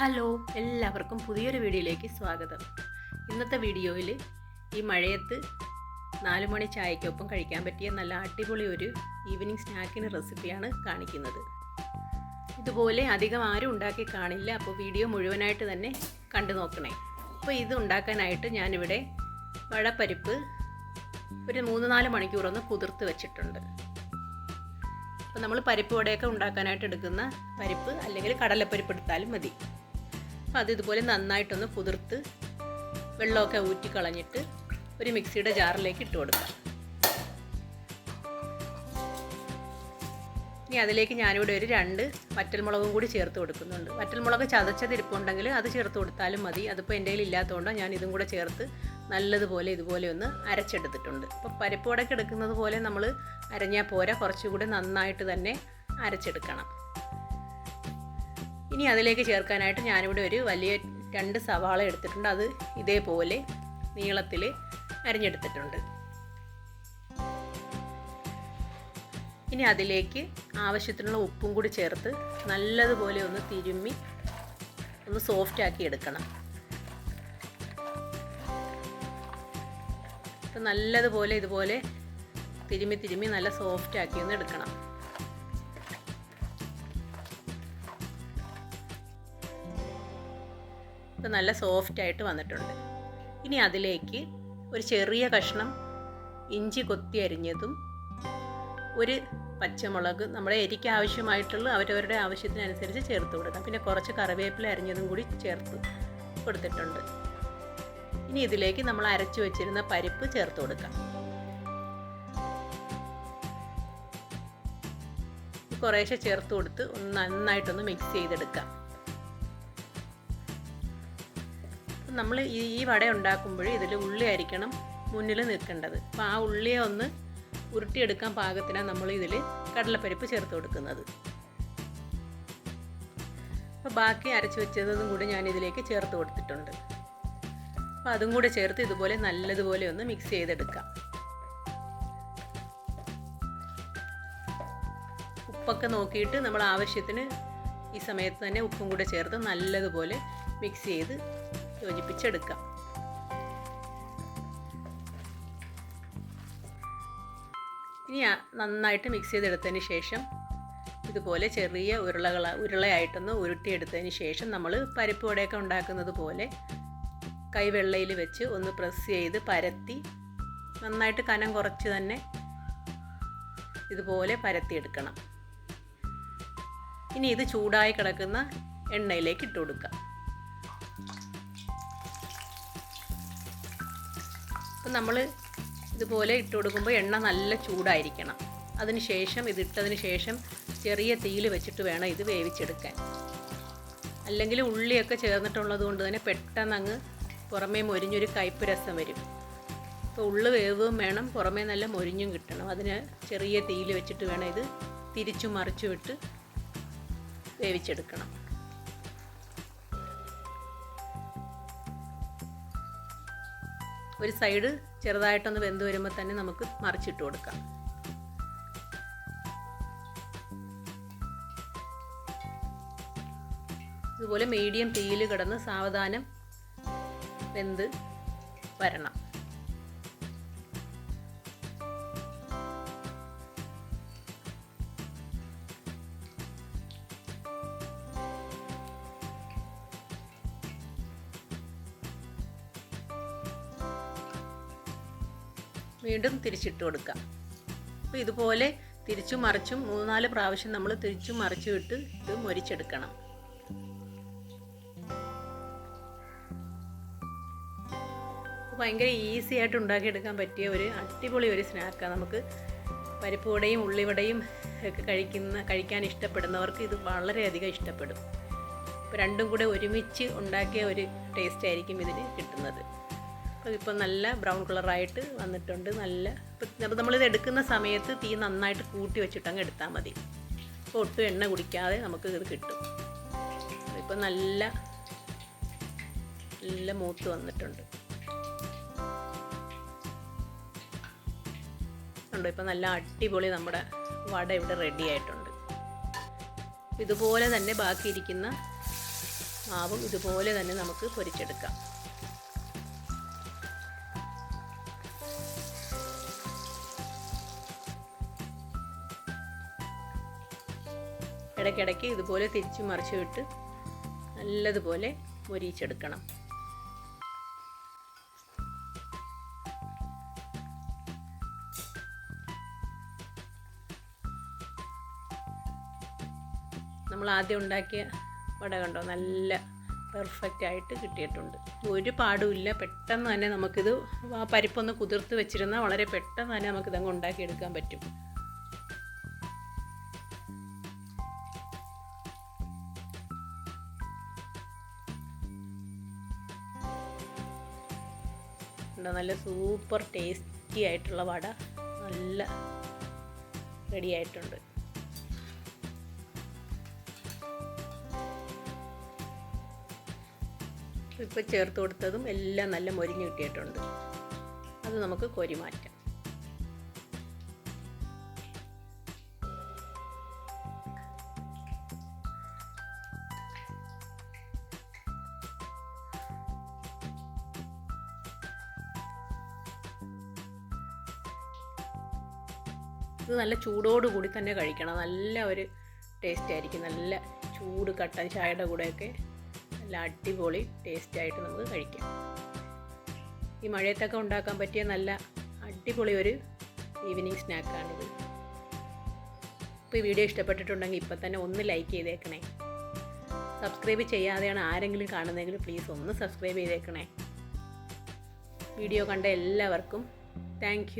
Hello എല്ലാവർക്കും പുതിയൊരു വീഡിയോയിലേക്ക് സ്വാഗതം. ഇന്നത്തെ വീഡിയോയിൽ ഈ മഴയത്ത് നാല് മണി ചായക്കൊപ്പം കഴിക്കാൻ പറ്റിയ നല്ല അടിപൊളി ഒരു ഈവനിങ് സ്നാക്കിന് റെസിപ്പിയാണ് കാണിക്കുന്നത്. ഇതുപോലെ അധികം ആരും ഉണ്ടാക്കി കാണില്ല അപ്പോൾ വീഡിയോ മുഴുവനായിട്ട് തന്നെ കണ്ടു നോക്കണേ. അപ്പോൾ ഇത് ഉണ്ടാക്കാനായിട്ട് ഞാനിവിടെ വഴപ്പരിപ്പ് ഒരു മൂന്ന് നാല് മണിക്കൂറൊന്ന് കുതിർത്ത് വെച്ചിട്ടുണ്ട്. അപ്പോൾ നമ്മൾ പരിപ്പ് വടയൊക്കെ ഉണ്ടാക്കാനായിട്ട് എടുക്കുന്ന പരിപ്പ് അല്ലെങ്കിൽ കടലപ്പരിപ്പ് എടുത്താലും മതി. അപ്പോൾ അത് ഇതുപോലെ നന്നായിട്ടൊന്ന് കുതിർത്ത് വെള്ളമൊക്കെ ഊറ്റി കളഞ്ഞിട്ട് ഒരു മിക്സിയുടെ ജാറിലേക്ക് ഇട്ട് കൊടുക്കാം. ഇനി അതിലേക്ക് ഞാനിവിടെ ഒരു രണ്ട് വറ്റൽമുളകും കൂടി ചേർത്ത് കൊടുക്കുന്നുണ്ട്. വറ്റൽമുളക് ചതച്ചതിരിപ്പുണ്ടെങ്കിൽ അത് ചേർത്ത് കൊടുത്താലും മതി. അതിപ്പോൾ എന്റെ കയ്യിൽ ഇല്ലാത്തതുകൊണ്ട് ഞാൻ ഇതും കൂടെ ചേർത്ത് നല്ലതുപോലെ ഇതുപോലെ ഒന്ന് അരച്ചെടുത്തിട്ടുണ്ട്. അപ്പോൾ പരിപ്പ് വടക്ക് എടുക്കുന്നത് പോലെ നമ്മൾ അരഞ്ഞാൽ പോരാ. കുറച്ചുകൂടി നന്നായിട്ട് തന്നെ അരച്ചെടുക്കണം. ഇനി അതിലേക്ക് ചേർക്കാനായിട്ട് ഞാനിവിടെ ഒരു വലിയ രണ്ട് സവാള എടുത്തിട്ടുണ്ട്. അത് ഇതേപോലെ നീളത്തിൽ അരിഞ്ഞെടുത്തിട്ടുണ്ട്. ഇനി അതിലേക്ക് ആവശ്യത്തിനുള്ള ഉപ്പും കൂടി ചേർത്ത് നല്ലതുപോലെ ഒന്ന് തിരുമ്മി ഒന്ന് സോഫ്റ്റ് ആക്കി എടുക്കണം. നല്ലതുപോലെ ഇതുപോലെ തിരുമ്മി തിരുമ്മി നല്ല സോഫ്റ്റ് ആക്കി ഒന്ന് എടുക്കണം. ഇപ്പം നല്ല സോഫ്റ്റ് ആയിട്ട് വന്നിട്ടുണ്ട്. ഇനി അതിലേക്ക് ഒരു ചെറിയ കഷ്ണം ഇഞ്ചി കൊത്തി അരിഞ്ഞതും ഒരു പച്ചമുളക് നമ്മുടെ എരിക്ക് ആവശ്യമായിട്ടുള്ള അവരവരുടെ ആവശ്യത്തിനനുസരിച്ച് ചേർത്ത് കൊടുക്കാം. പിന്നെ കുറച്ച് കറിവേപ്പില അരിഞ്ഞതും കൂടി ചേർത്ത് കൊടുത്തിട്ടുണ്ട്. ഇനി ഇതിലേക്ക് നമ്മൾ അരച്ചു വെച്ചിരുന്ന പരിപ്പ് ചേർത്ത് കൊടുക്കാം. കുറേശ്ശെ ചേർത്ത് കൊടുത്ത് ഒന്ന് നന്നായിട്ടൊന്ന് മിക്സ് ചെയ്തെടുക്കാം. നമ്മൾ ഈ വട ഉണ്ടാക്കുമ്പോൾ ഇതിൽ ഉള്ളി ആയിരിക്കണം മുന്നിൽ നിൽക്കേണ്ടത്. അപ്പോൾ ആ ഉള്ളിയെ ഒന്ന് ഉരുട്ടിയെടുക്കാൻ പാകത്തിനാണ് നമ്മൾ ഇതിൽ കടലപ്പരിപ്പ് ചേർത്ത് കൊടുക്കുന്നത്. അപ്പോൾ ബാക്കി അരച്ച് വെച്ചതും കൂടി ഞാൻ ഇതിലേക്ക് ചേർത്ത് കൊടുത്തിട്ടുണ്ട്. അപ്പോൾ അതും കൂടെ ചേർത്ത് ഇതുപോലെ നല്ലതുപോലെ ഒന്ന് മിക്സ് ചെയ്തെടുക്കാം. ഉപ്പൊക്കെ നോക്കിയിട്ട് നമ്മൾ ആവശ്യത്തിന് ഈ സമയത്ത് തന്നെ ഉപ്പും കൂടെ ചേർത്ത് നല്ലതുപോലെ മിക്സ് ചെയ്ത് യോജിപ്പിച്ചെടുക്കാം. ഇനി നന്നായിട്ട് മിക്സ് ചെയ്തെടുത്തതിന് ശേഷം ഇതുപോലെ ചെറിയ ഉരുളകൾ ഉരുളയായിട്ടൊന്ന് ഉരുട്ടിയെടുത്തതിന് ശേഷം നമ്മൾ പരിപ്പ് വടയൊക്കെ ഉണ്ടാക്കുന്നത് പോലെ കൈവെള്ളയിൽ വെച്ച് ഒന്ന് പ്രസ് ചെയ്ത് പരത്തി നന്നായിട്ട് കനം കുറച്ച് തന്നെ ഇതുപോലെ പരത്തിയെടുക്കണം. ഇനി ഇത് ചൂടായി കിടക്കുന്ന എണ്ണയിലേക്ക് ഇട്ട് കൊടുക്കാം. നമ്മൾ ഇതുപോലെ ഇട്ട് കൊടുക്കുമ്പോൾ എണ്ണ നല്ല ചൂടായിരിക്കണം. അതിന് ശേഷം ഇതിട്ടതിന് ശേഷം ചെറിയ തീയിൽ വെച്ചിട്ട് വേണം ഇത് വേവിച്ചെടുക്കാൻ. അല്ലെങ്കിൽ ഉള്ളിയൊക്കെ ചേർന്നിട്ടുള്ളത് കൊണ്ട് തന്നെ പെട്ടെന്ന് അങ്ങ് പുറമേ മൊരിഞ്ഞൊരു കയ്പ്പ് രസം വരും. അപ്പോൾ ഉള്ളു വേവും വേണം പുറമേ നല്ല മൊരിഞ്ഞും കിട്ടണം. അതിന് ചെറിയ തീയിൽ വെച്ചിട്ട് വേണം ഇത് തിരിച്ചു മറിച്ചു വിട്ട് വേവിച്ചെടുക്കണം. ഒരു സൈഡ് ചെറുതായിട്ടൊന്ന് വെന്ത് വരുമ്പോൾ തന്നെ നമുക്ക് മറിച്ചിട്ട് കൊടുക്കാം. ഇതുപോലെ മീഡിയം തീയിൽ കിടന്ന് സാവധാനം വെന്ത് വരണം. വീണ്ടും തിരിച്ചിട്ട് കൊടുക്കുക. അപ്പോൾ ഇതുപോലെ തിരിച്ചു മറിച്ചും മൂന്നാൽ പ്രാവശ്യം നമ്മൾ തിരിച്ചു മറിച്ചും ഇട്ട് ഇത് മൊരിച്ചെടുക്കണം. ഭയങ്കര ഈസി ആയിട്ട് ഉണ്ടാക്കിയെടുക്കാൻ പറ്റിയ ഒരു അടിപൊളി ഒരു സ്നാക്കാണ് നമുക്ക് പരിപ്പുവടയും ഉള്ളിവടയും ഒക്കെ കഴിക്കുന്ന കഴിക്കാൻ ഇഷ്ടപ്പെടുന്നവർക്ക് ഇത് വളരെയധികം ഇഷ്ടപ്പെടും. അപ്പോൾ രണ്ടും കൂടെ ഒരുമിച്ച് ഉണ്ടാക്കിയ ഒരു ടേസ്റ്റ് ആയിരിക്കും ഇതിന് കിട്ടുന്നത്. അപ്പോൾ ഇപ്പോൾ നല്ല ബ്രൗൺ കളറായിട്ട് വന്നിട്ടുണ്ട്. നല്ല അപ്പോൾ നമ്മളിത് എടുക്കുന്ന സമയത്ത് തീ നന്നായിട്ട് കൂട്ടി വെച്ചിട്ട് അങ്ങ് എടുത്താൽ മതി. അപ്പോൾ ഒട്ടും എണ്ണ കുടിക്കാതെ നമുക്ക് ഇത് കിട്ടും. ഇപ്പോൾ നല്ല നല്ല മൂത്ത് വന്നിട്ടുണ്ട്. ഉണ്ടോ ഇപ്പോൾ നല്ല അടിപൊളി നമ്മുടെ വട ഇവിടെ റെഡി ആയിട്ടുണ്ട്. ഇതുപോലെ തന്നെ ബാക്കിയിരിക്കുന്ന മാവും ഇതുപോലെ തന്നെ നമുക്ക് പൊരിച്ചെടുക്കാം. ഇടയ്ക്കിടയ്ക്ക് ഇതുപോലെ തിരിച്ചു മറിച്ച് വിട്ട് നല്ലതുപോലെ മൊരിയിച്ചെടുക്കണം. നമ്മൾ ആദ്യം ഉണ്ടാക്കിയ വട കണ്ടോ? നല്ല പെർഫെക്റ്റ് ആയിട്ട് കിട്ടിയിട്ടുണ്ട്. ഒരു പാടുമില്ല പെട്ടെന്ന് തന്നെ നമുക്കിത് ആ പരിപ്പൊന്ന് കുതിർത്ത് വെച്ചിരുന്നാൽ വളരെ പെട്ടെന്ന് തന്നെ നമുക്കിതങ്ങ് ഉണ്ടാക്കിയെടുക്കാൻ പറ്റും. ഉണ്ടോ നല്ല സൂപ്പർ ടേസ്റ്റി ആയിട്ടുള്ള വട. നല്ല റെഡി ആയിട്ടുണ്ട്. ഇപ്പോൾ ചേർത്ത് കൊടുത്തതും എല്ലാം നല്ല മൊരിഞ്ഞ് കിട്ടിയിട്ടുണ്ട്. അത് നമുക്ക് കോരി മാറ്റാം. ഇത് നല്ല ചൂടോടുകൂടി തന്നെ കഴിക്കണം. നല്ല ഒരു ടേസ്റ്റ് ആയിരിക്കും. നല്ല ചൂട് കട്ടൻ ചായയുടെ കൂടെയൊക്കെ നല്ല അടിപൊളി ടേസ്റ്റായിട്ട് നമുക്ക് കഴിക്കാം. ഈ മഴയത്തൊക്കെ ഉണ്ടാക്കാൻ പറ്റിയ നല്ല അടിപൊളി ഒരു ഈവനിങ് സ്നാക്കാണിത് ഇപ്പോൾ ഈ വീഡിയോ ഇഷ്ടപ്പെട്ടിട്ടുണ്ടെങ്കിൽ ഇപ്പം തന്നെ ഒന്ന് ലൈക്ക് ചെയ്തേക്കണേ. സബ്സ്ക്രൈബ് ചെയ്യാതെയാണ് ആരെങ്കിലും കാണുന്നതെങ്കിൽ പ്ലീസ് ഒന്ന് സബ്സ്ക്രൈബ് ചെയ്തേക്കണേ. വീഡിയോ കണ്ട എല്ലാവർക്കും താങ്ക്